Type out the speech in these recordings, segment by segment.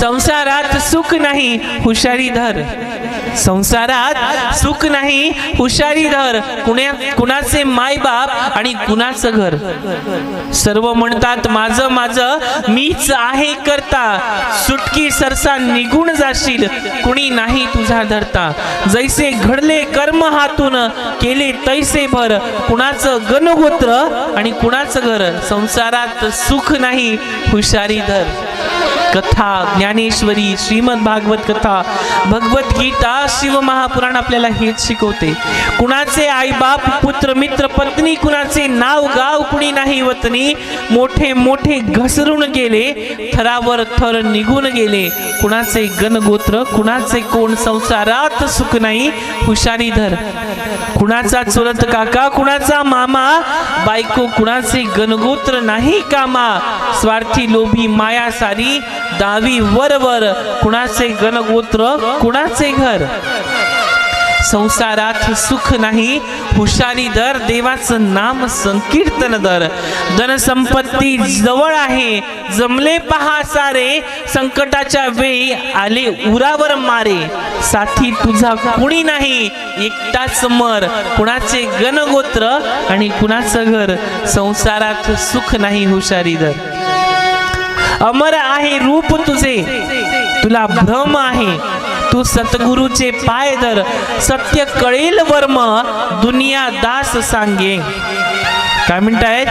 संसारात सुख नाही हुशारी धर. संसारात सुख नाही हुशारी धर. कुण्या कुणाचे मायबाप आणि कुणाचं घर? सर्व म्हणतात माझं माझं मीच आहे करता. सुटकी सरसा निघून जाशील. कुणी नाही तुझा धरता. जैसे घडले कर्म हातून केले तैसे भर. कुणाचं गणगोत्र आणि कुणाचं घर? संसारात सुख नाही हुशारी धर. कथा ज्ञानेश्वरी श्रीमद भागवत कथा भगवद्गीता शिव महापुराण आपल्याला हेच शिकवते. कुणाचे आई बाप पुत्र मित्र पत्नी कुणाचे नाव गाव कुणी नाही वतनी मोठे मोठे घसरून गेले थरावर थर निघून गेले. कुणाचे गणगोत्र कुणाचे कोण संसारात सुख नाही हुशारी धर. कुणाचा चुलत काका कुणाचा मामा बायको कुणाचे गणगोत्र नाही कामा. स्वार्थी लोभी माया सारी दावी वर वर कुणाचे गणगोत्र कुणाचे घर? संसारात सुख नाही हुशारी दर देवाचं नाम संकीर्तन दर. धनसंपत्ती जवळ आहे जमले पहा सारे संकटाच्या वेळी आले उरावर मारे. साथी तुझा कुणी नाही एकटाच मर. कुणाचे गणगोत्र आणि कुणाचं घर? संसारात सुख नाही हुशारी दर. अमर आहे रूप तुझे. तुला भ्रम आहे. तू सतगुरूचे पाय धर. सत्य कळेल वर्म. दुनिया दास सांगे. काय म्हणतायत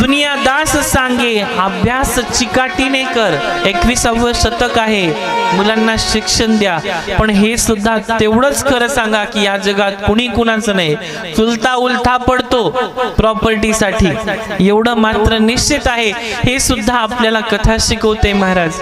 दुनिया दास सांगे अभ्यास चिकाटीने कर. एकविसावं शतक आहे. मुलांना शिक्षण द्या. पण हे सुद्धा तेवढंच खरं सांगा की या जगात कुणी कुणाचं नाही. चुलता उलथा पडतो प्रॉपर्टीसाठी. एवढं मात्र निश्चित आहे. हे सुद्धा आपल्याला कथा शिकवते महाराज.